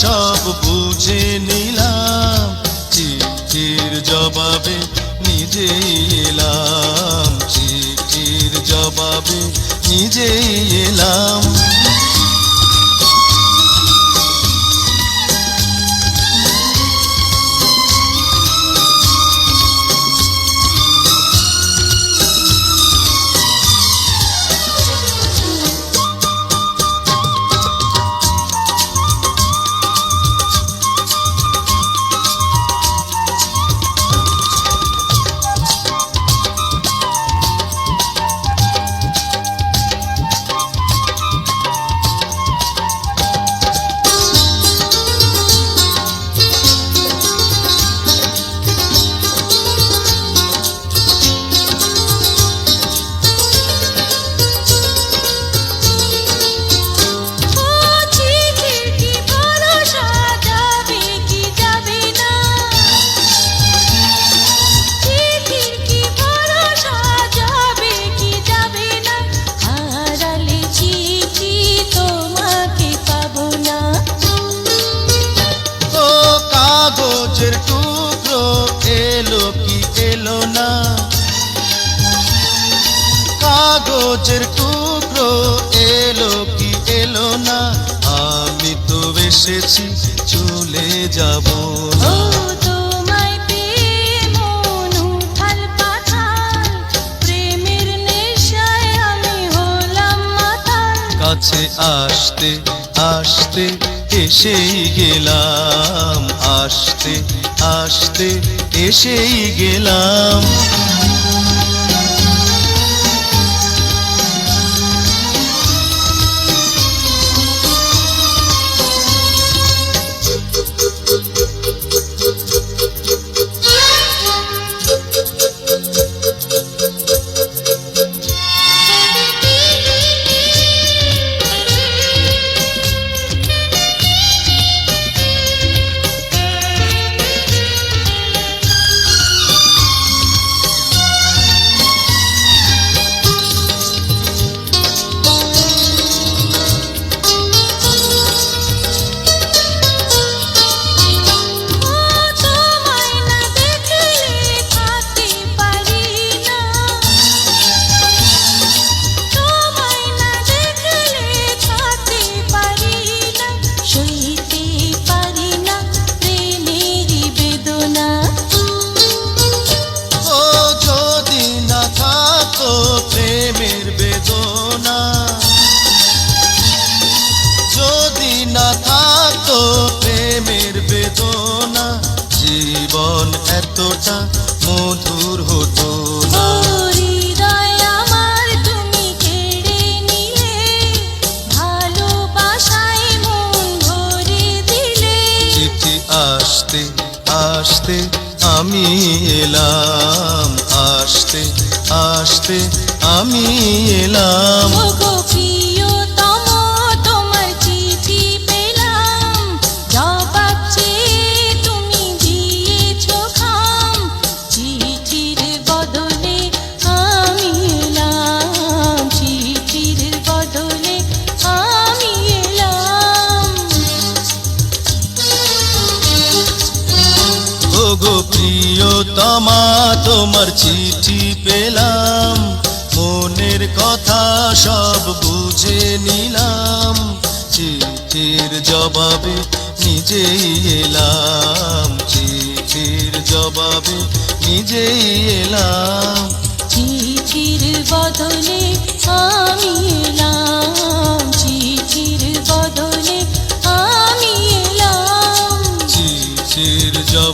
সব বুঝে নিলাম চিঠির জবাবে নিজেই এলাম চিঠির জবাবে নিজেই এলাম। কাগজের টুকরো এলো কি এলো না? কাগজের টুকরো এলো কি এলো না? আমি তো এসেছি চলে যাব। কাছে আসতে আসতে এসেই গেলাম আসতে আসতে এসেই গেলাম। প্রেমের বেদনা জীবন এতটা মধুর হতো না। আসতে আসতে আমি এলাম আসতে আসতে আমি এলাম। ওগো প্রিয়তমা, তোমার চিঠি পেলাম। মনের কথা সব বুঝে নিলাম। চিঠির জবাবে নিজেই এলাম। চিঠির জবাবে নিজেই এলাম। চিঠির বদলে আমি এলাম।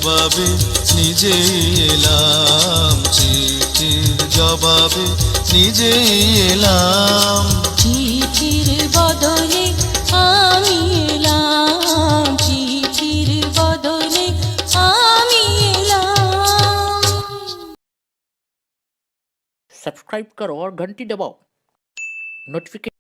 জবাবে নিজেই এলাম চিঠির জবাবে নিজেই এলাম চিঠির বদলে আমি এলাম চিঠির বদলে আমি এলাম सब्सक्राइब करो और घंटी दबाओ नोटिफिकेशन